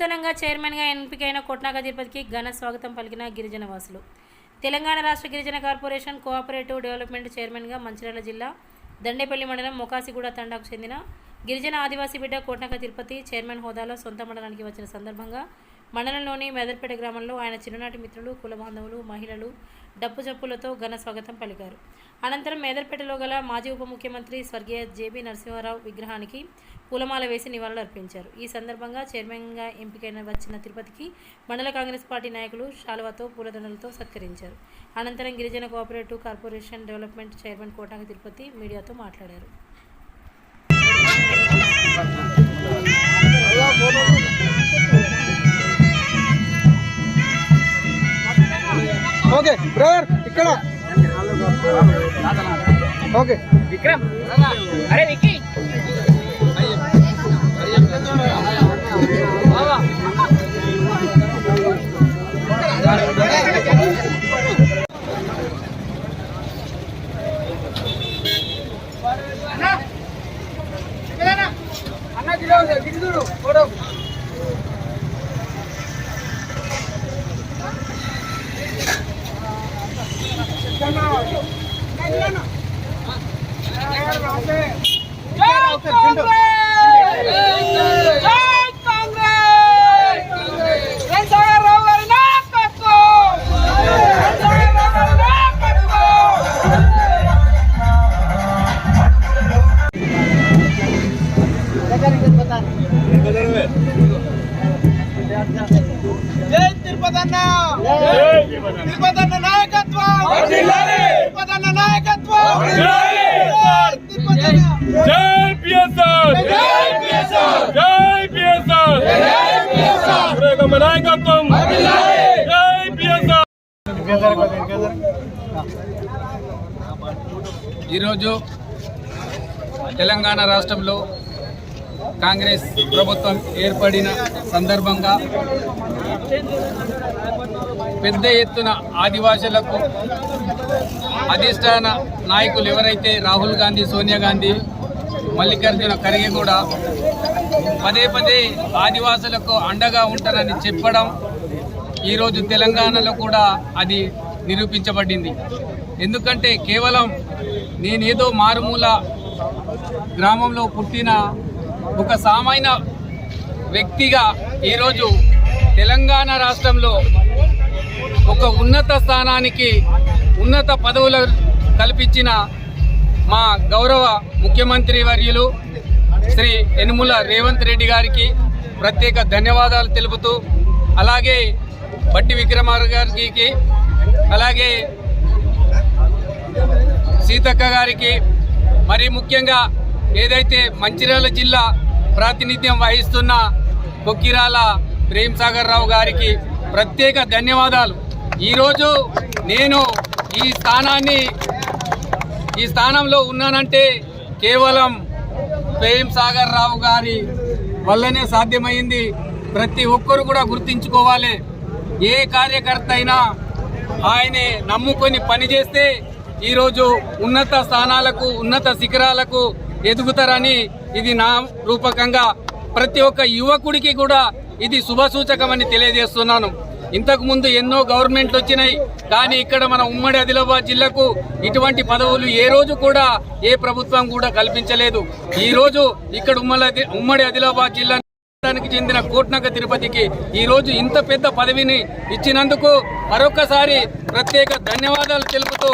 నూతనంగా చైర్మన్గా ఎంపికైన కొట్నాక తిరుపతికి ఘన స్వాగతం పలికిన గిరిజన వాసులు. తెలంగాణ రాష్ట్ర గిరిజన కార్పొరేషన్ కోఆపరేటివ్ డెవలప్మెంట్ చైర్మన్గా మంచిర్యాల జిల్లా దండేపల్లి మండలం మొకాసిగూడ తండాకు చెందిన గిరిజన ఆదివాసీ బిడ్డ కోట్నాక తిరుపతి చైర్మన్ హోదాలో సొంత మండలానికి వచ్చిన సందర్భంగా మండలంలోని మెదర్పేట గ్రామంలో ఆయన చిన్ననాటి మిత్రులు కుల బాంధవులు మహిళలు డప్పు చప్పులతో ఘన స్వాగతం పలికారు. అనంతరం మేదర్పేటలో గల మాజీ ఉప ముఖ్యమంత్రి స్వర్గీయ జేబీ నరసింహారావు విగ్రహానికి పూలమాల వేసి నివాళులు అర్పించారు. ఈ సందర్భంగా చైర్మన్గా ఎంపికైన వచ్చిన తిరుపతికి మండల కాంగ్రెస్ పార్టీ నాయకులు శాలువాతో పూలదండలతో సత్కరించారు. అనంతరం గిరిజన cooperative corporation development chairman Kotanga Tirupati మీడియాతో మాట్లాడారు. ఓకే బ్రదర్ ఇక్కడ. ఓకే. విక్రమ్ అరే విక్కీ. జై తిరుపతి అన్న తిరుపతి అన్న. నాయకత్వం. తిరుపతి అన్న నాయకత్వం. ఈరోజు తెలంగాణ రాష్ట్రంలో కాంగ్రెస్ ప్రభుత్వం ఏర్పడిన సందర్భంగా పెద్ద ఎత్తున ఆదివాసులకు అధిష్టాన నాయకులు ఎవరైతే రాహుల్ గాంధీ సోనియా గాంధీ మల్లికార్జున ఖర్గే కూడా పదే పదే ఆదివాసులకు అండగా ఉంటారని చెప్పడం ఈరోజు తెలంగాణలో కూడా అది నిరూపించబడింది. ఎందుకంటే కేవలం నేనేదో మారుమూల గ్రామంలో పుట్టిన ఒక సామాన్య వ్యక్తిగా ఈరోజు తెలంగాణ రాష్ట్రంలో ఒక ఉన్నత స్థానానికి ఉన్నత పదవులు కల్పించిన మా గౌరవ ముఖ్యమంత్రి వర్యులు శ్రీ యనుముల రేవంత్ రెడ్డి గారికి ప్రత్యేక ధన్యవాదాలు తెలుపుతూ అలాగే బట్టి విక్రమార్ గారికి అలాగే సీతక్క గారికి మరి ముఖ్యంగా ఏదైతే మంచిర్యాల జిల్లా ప్రాతినిధ్యం వహిస్తున్న కొక్కిరాల ప్రేమ్ సాగర్ రావు గారికి ప్రత్యేక ధన్యవాదాలు. ఈరోజు నేను ఈ స్థానాన్ని ఈ స్థానంలో ఉన్నానంటే కేవలం ప్రేమ్ సాగర్ రావు గారి వల్లనే సాధ్యమైంది. ప్రతి ఒక్కరు కూడా గుర్తించుకోవాలి. ఏ కార్యకర్త అయినా ఆయనే నమ్ముకొని పనిచేస్తే ఈరోజు ఉన్నత స్థానాలకు ఉన్నత శిఖరాలకు ఎదుగుతారని ఇది నా రూపకంగా ప్రతి ఒక్క యువకుడికి కూడా ఇది శుభసూచకమని తెలియజేస్తున్నాను. ఇంతకుముందు ఎన్నో గవర్నమెంట్లు వచ్చినాయి కానీ ఇక్కడ మన ఉమ్మడి ఆదిలాబాద్ జిల్లాకు ఇటువంటి పదవులు ఏ రోజు కూడా ఏ ప్రభుత్వం కూడా కల్పించలేదు. ఈరోజు ఇక్కడ ఉమ్మడి ఉమ్మడి ఆదిలాబాద్ జిల్లా రాష్ట్రానికి చెందిన కోట్నగ తిరుపతికి ఈ రోజు ఇంత పెద్ద పదవిని ఇచ్చినందుకు మరొకసారి ప్రత్యేక ధన్యవాదాలు తెలుపుతూ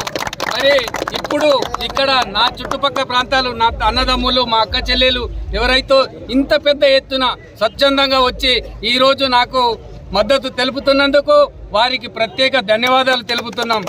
మరి ఇప్పుడు ఇక్కడ నా చుట్టుపక్కల ప్రాంతాలు నా అన్నదమ్ములు మా అక్క చెల్లెలు ఎవరైతే ఇంత పెద్ద ఎత్తున స్వచ్ఛందంగా వచ్చి ఈ రోజు నాకు మద్దతు తెలుపుతున్నందుకు వారికి ప్రత్యేక ధన్యవాదాలు తెలుపుతున్నాం.